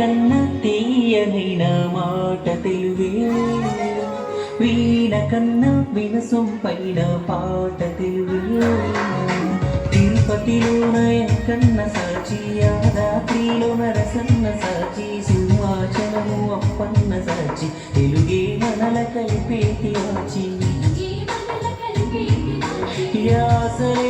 కన్న తీయనైన మాట తెలివే. వీణ కన్న వినసం పైన పాట తెలివే. తిరుపతిలోన కన్న సాచి యాదాద్రిలోన రసన్న సాచి సింహాచలము అప్పన్న సాచి తెలుగే మనల కలిపేటి వాచి యాసరే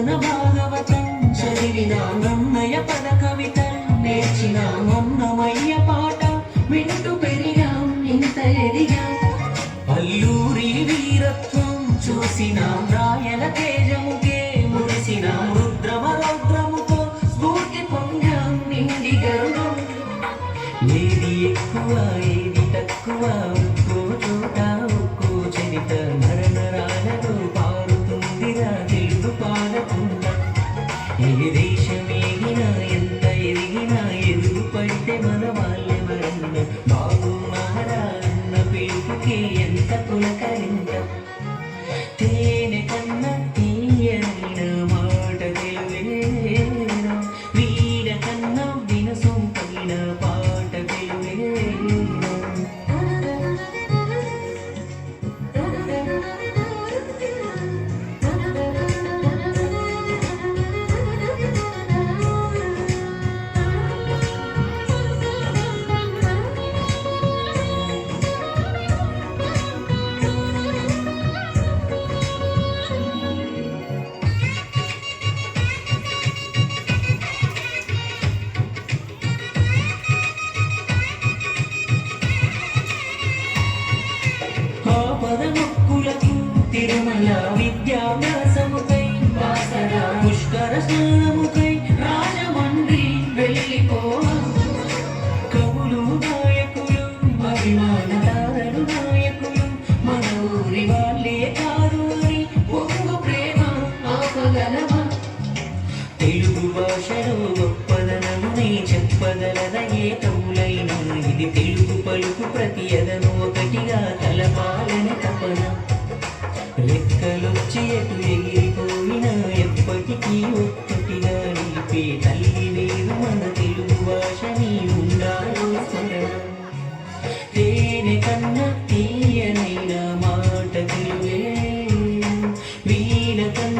పోతన భాగవతం చదివిన నన్నయ పద కవిత నేర్చిన మొన్నమయ్య పాట వింటూ పెరిగాం ఇంత ఎదిగాం అల్లూరి వీరత్వం చూసిన రాయల తేజముకే మురిసిన రుద్రమ రౌద్రముతో స్ఫూర్తి పొందాం నిండి గరుడం ఏది ఎక్కువ ఏది తక్కువ ఒక్కో చోట ఒక్కో చరిత నరనరాలలో పారుతుందిరా తెలుగు పా విమల విద్యాభ్యాసముకై పుష్కర స్నానముకై రాజమండ్రి వెళ్ళిపో కవులు నాయకులు అభిమాన తారలు నాయకులు మన ఊరి వాళ్ళే కాదు అని ఒక్క తెలుగు భాషలో గొప్పదనము నీ చెప్పగలదయేతం ilakan